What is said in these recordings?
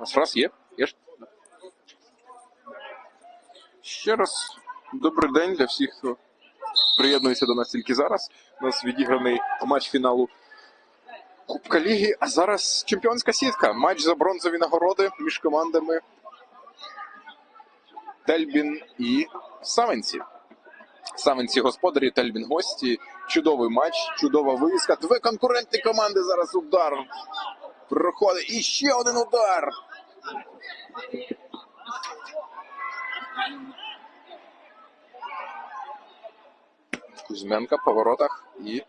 У раз є? Є ж? Ще раз добрий день для всіх, хто приєднується до нас тільки зараз. У нас відіграний матч фіналу Кубка Ліги, а зараз чемпіонська сітка. Матч за бронзові нагороди між командами Тельбін і Савенці. Савенці господарі, Тельбін гості. Чудовий матч, чудова виїзка. Дві конкурентні команди зараз удар. Проходить. І ще один удар. Кузьменка по воротах і.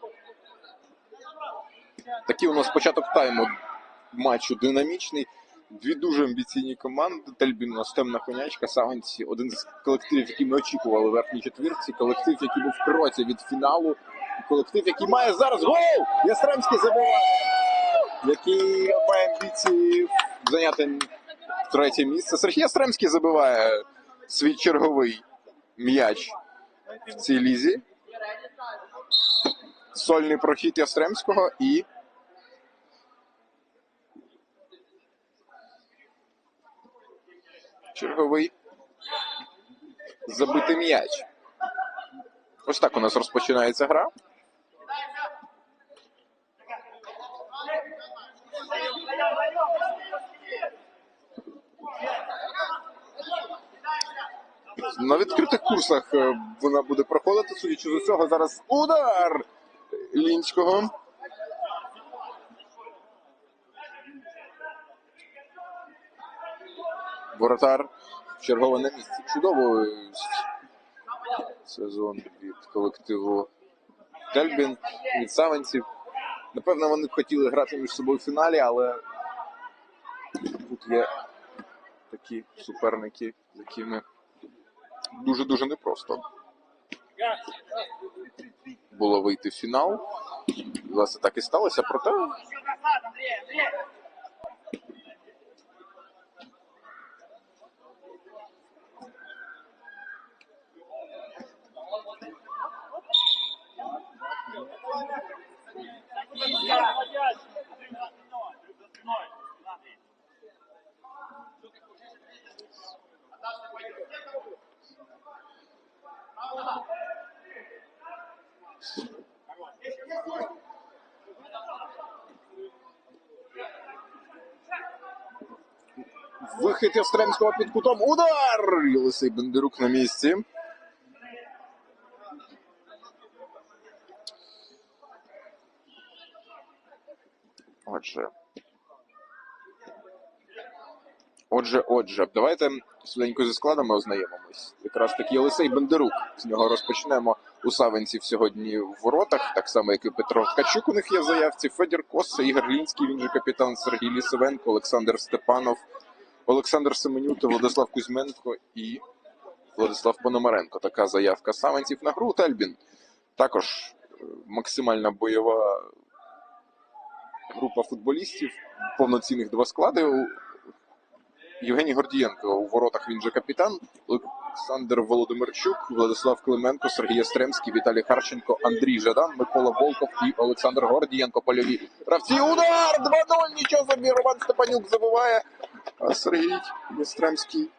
Такий у нас початок тайму матчу динамічний. Дві дуже амбіційні команди. Тельбін у нас темна конячка, Саванці один з колективів, який ми очікували в верхній четвірці. Колектив, який був в кроці від фіналу. Колектив, який має зараз гол! Ястремський забиває! Який має амбіції зайняти третє місце. Сергій Ястремський забиває свій черговий м'яч в цій лізі. Сольний прохід Ястремського і. Черговий забитий м'яч. Ось так у нас розпочинається гра. На відкритих курсах е, вона буде проходити, судячи з усього. Зараз удар Лінського. Воротар чергово на місці. Чудовий сезон від колективу Тельбін, від Савенців. Напевно, вони б хотіли грати між собою в фіналі, але тут є такі суперники, з якими дуже-дуже непросто було вийти в фінал. Власне, так і сталося, проте вихід Ястремського під кутом. Удар! Єлисей Бендерук на місці. Отже. Отже, отже, давайте швиденько зі складами ознайомимось. Якраз таки Єлисей Бендерук. З нього розпочнемо у Савенців сьогодні в воротах, так само, як і Петро Ткачук. У них є в заявці. Федір Коса, Ігор Лінський, він же капітан Сергій Лісовенко, Олександр Степанов, Олександр Семенюта, Владислав Кузьменко і Владислав Пономаренко. Така заявка Савенців на гру. Тельбін. Також е, максимальна бойова група футболістів, повноцінних два склади. Євгеній Гордієнко у воротах він же капітан. Олександр Володимирчук, Владислав Клименко, Сергій Ястремський, Віталій Харченко, Андрій Жадан, Микола Волков і Олександр Гордієнко. Польові гравці. Удар! 2-0! Нічого собі! Роман Степанюк забиває. А Сергій Ястремський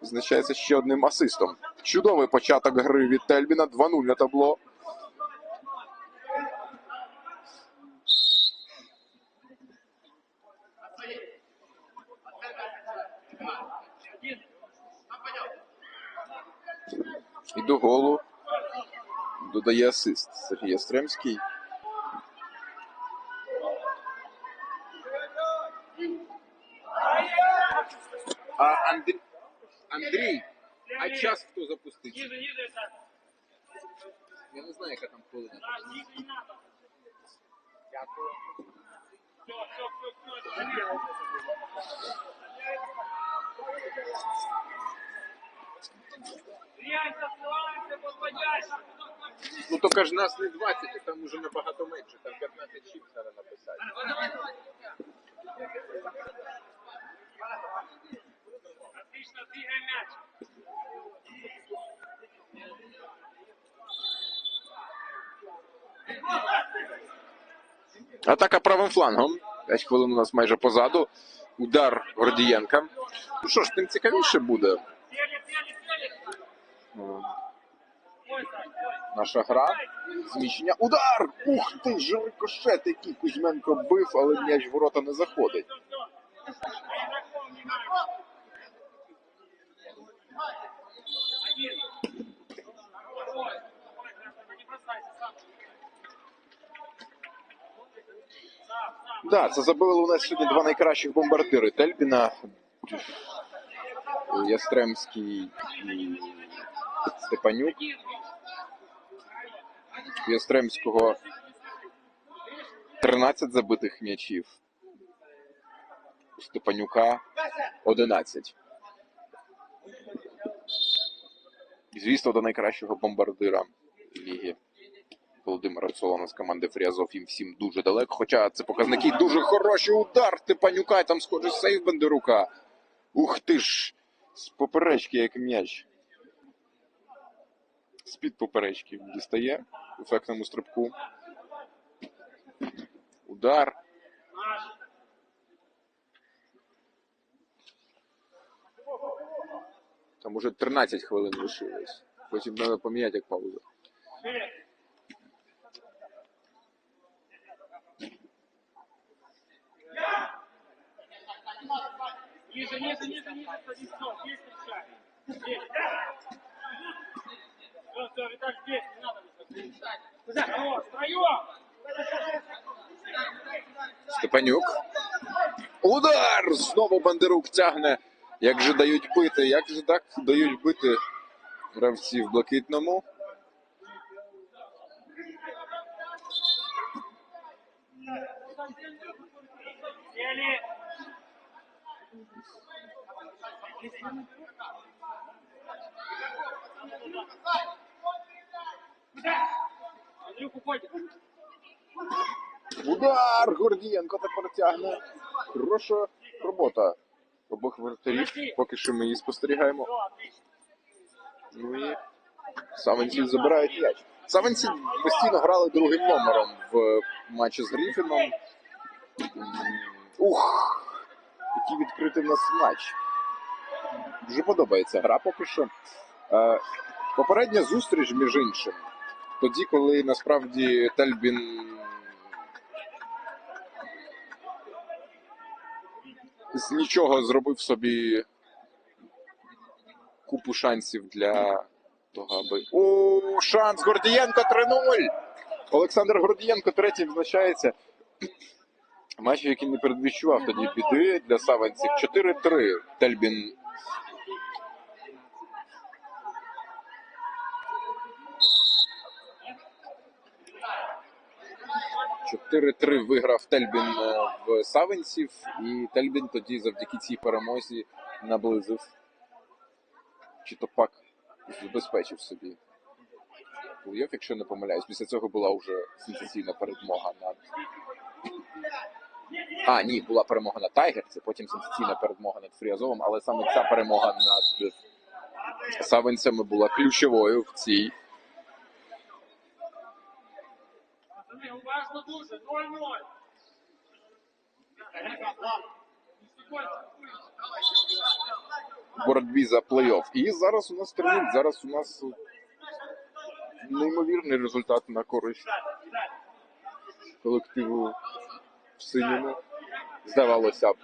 визначається ще одним асистом. Чудовий початок гри від Тельбіна. 2-0 на табло. І до голу додає асист Сергій Ястремський. А Андрій, Андрій, а час хто запустить? Я не знаю, яка там хвилина. Дякую. Ну тільки ж нас не 20, а там уже набагато менше, там 15 чіп треба написати. Атака правим флангом. 5 хвилин у нас майже позаду. Удар Гордієнка. Ну що ж, тим цікавіше буде наша гра. Зміщення. Удар! Ух ти ж рикошет, який Кузьменко бив, але м'яч в ворота не заходить. Да, це забили у нас сьогодні два найкращих бомбардири Тельбіна, Ястремський і Степанюк. Ястремського 13 забитих м'ячів. Степанюка 11. Звісно, до найкращого бомбардира ліги. Володимира Солона з команди Фріазов їм всім дуже далеко. Хоча це показники дуже хороші. Удар Степанюка, там схоже сейв Бендерука. Ух ти ж! З поперечки як м'яч. З-під поперечки дістає в ефектному стрибку. Удар. Там уже 13 хвилин лишилось. Потім треба поміняти як пауза. Степанюк. Удар! Знову Бандерук тягне. Як же дають бити? Як же так дають бити гравці в блакитному? Андрюх, уходит. Удар! Гордієнко тепер тягне. Хороша робота обох вратарів. Поки що ми її спостерігаємо. Ну і Савенців забирають м'яч. Савенці постійно грали другим номером в матчі з Гріфіном. Ух! Який відкритий в нас матч. Дуже подобається гра поки що. Е, Попередня зустріч, між іншим, тоді, коли насправді Тельбін з нічого зробив собі купу шансів для того, аби. О, шанс Гордієнко 3-0! Олександр Гордієнко третій визначається. Матч, який не передвіщував тоді біди для саванців. 4-3. Тельбін. Чотири-три виграв Тельбін е, в Савенців, і Тельбін тоді завдяки цій перемозі наблизив чи то пак забезпечив собі плей-офф, якщо не помиляюсь. Після цього була вже сенсаційна перемога над. А, ні, була перемога над Тайгерці, потім сенсаційна перемога над Фріазовим, але саме ця перемога над Савенцями була ключовою в цій. Дуже, 0-0. Успокойся, боротьбі за плей-офф. І зараз у нас термін, зараз у нас неймовірний результат на користь колективу в синьому. Здавалося б,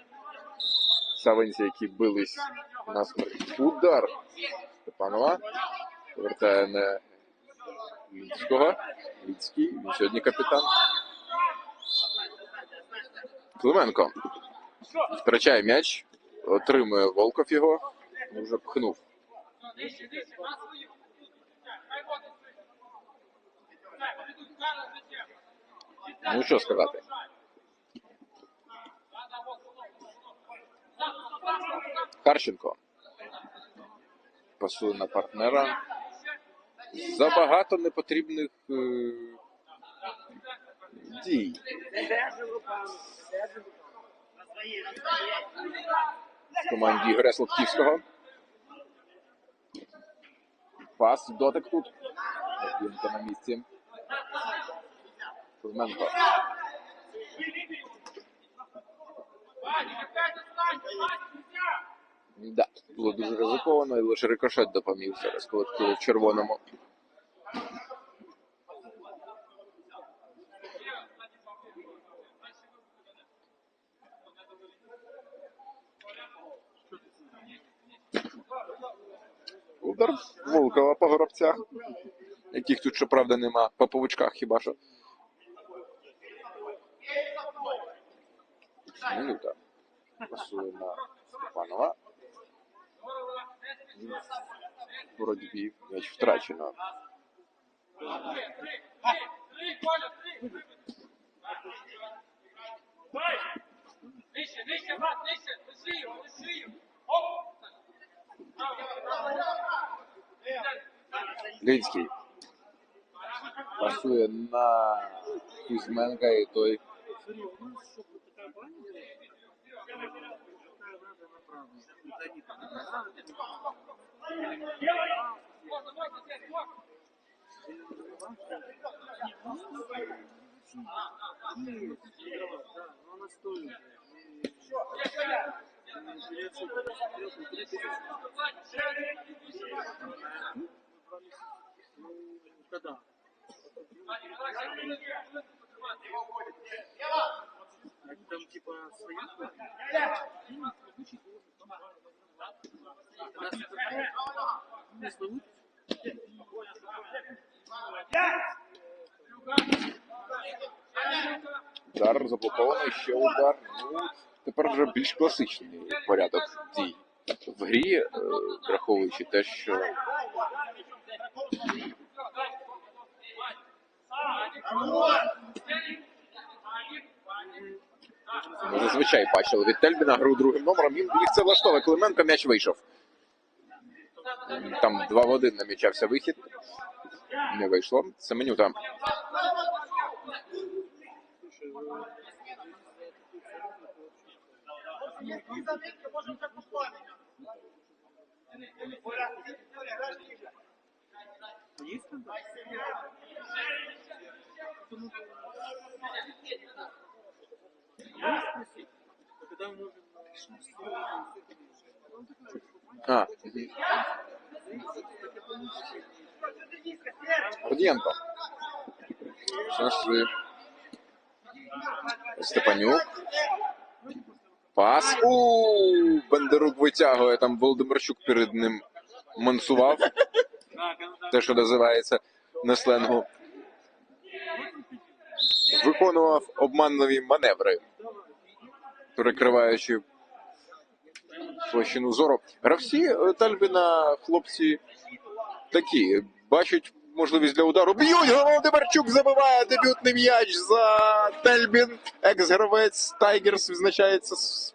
савенці, які бились на смерть. Удар Степанова. Повертає на Лінського. Лінський, він сьогодні капітан. Клименко втрачає м'яч, отримує Волков його, вже пхнув. Ну що сказати? Харченко. Пасує на партнера. Забагато непотрібних е, дій. В команді Ігоря Сладківського. Пас, дотик тут. Дінка на місці. Кузьменко. Да, було дуже ризиковано, і лише рикошет допоміг зараз колективу в червоному. Удар Волкова по горобцях, яких тут, щоправда, нема, по павучках хіба що. Минута. Пасує на Степанова. Боротьбі м'яч втрачено. Нижче, нижче, брат, нижче, лиши його, лиши його. Лінський. Пасує на Кузьменка і той Можно, можно, здесь, можно. Там типа своя Не свою? удар заблокований, ще удар. Ну, тепер вже більш класичний порядок дій в грі, е, враховуючи те, що ми зазвичай бачили від Тельбіна гру другим номером. Їм їх це влаштовує. Клименко м'яч вийшов. Там 2 в 1 намічався вихід. Не вийшло. Семенюта. А, мгм. Гордієнко. Шанси. Степанюк. Пас. У Бендерук витягує. Там Володимирчук перед ним мансував. Те, що називається на сленгу. Виконував обманливі маневри, перекриваючи площину зору. Гравці Тальбіна, хлопці такі, бачать можливість для удару. Б'ють! Володимирчук забиває дебютний м'яч за Тельбін. Екс-гравець Тайгерс відзначається з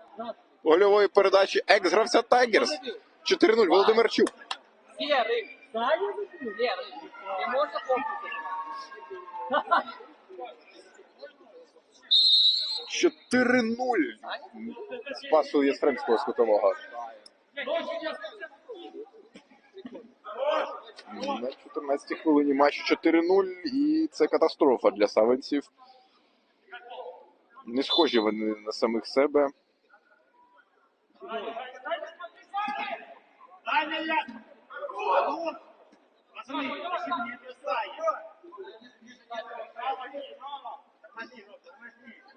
гольової передачі. Екс-гравця Тайгерс. 4-0. Володимирчук. 4-0. З пасу Ястремського з кутового. На 14 хвилині матчу 4-0, і це катастрофа для савенців. Не схожі вони на самих себе.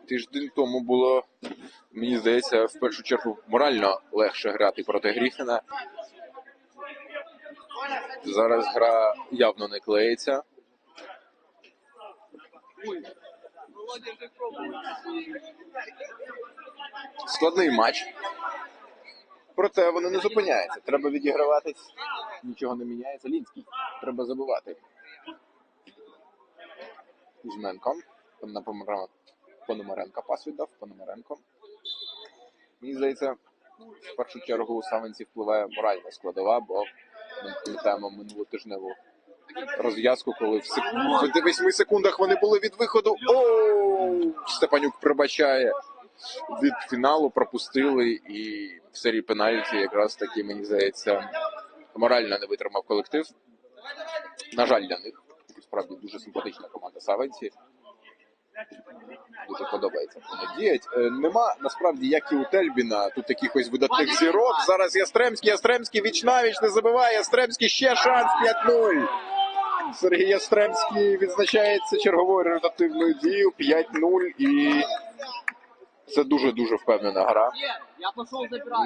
Тиждень тому було, мені здається, в першу чергу морально легше грати проти Гріфіна. Зараз гра явно не клеїться. Складний матч. Проте вони не зупиняються. Треба відіграватись. Нічого не міняється. Лінський. Треба забивати. Кузьменко. Пономаренка пас віддав. Пономаренко. Мені здається, в першу чергу у Савинці впливає моральна складова, бо пам'ятаємо минулу тижневу розв'язку, коли в, сек... в 8 секундах вони були від виходу. Оу! Степанюк прибачає від фіналу, пропустили і в серії пенальті якраз таки, мені здається, морально не витримав колектив. На жаль, для них. Справді дуже симпатична команда Савенці. Дуже подобається, діють. Е, Нема насправді, як і у Тельбіна, тут якихось видатних зірок. Зараз Ястремський, Ястремський віч навіч не забиває. Ястремський ще шанс 5-0. Сергій Ястремський відзначається черговою результативною дією 5-0 і це дуже дуже впевнена гра. Я пошел забирать.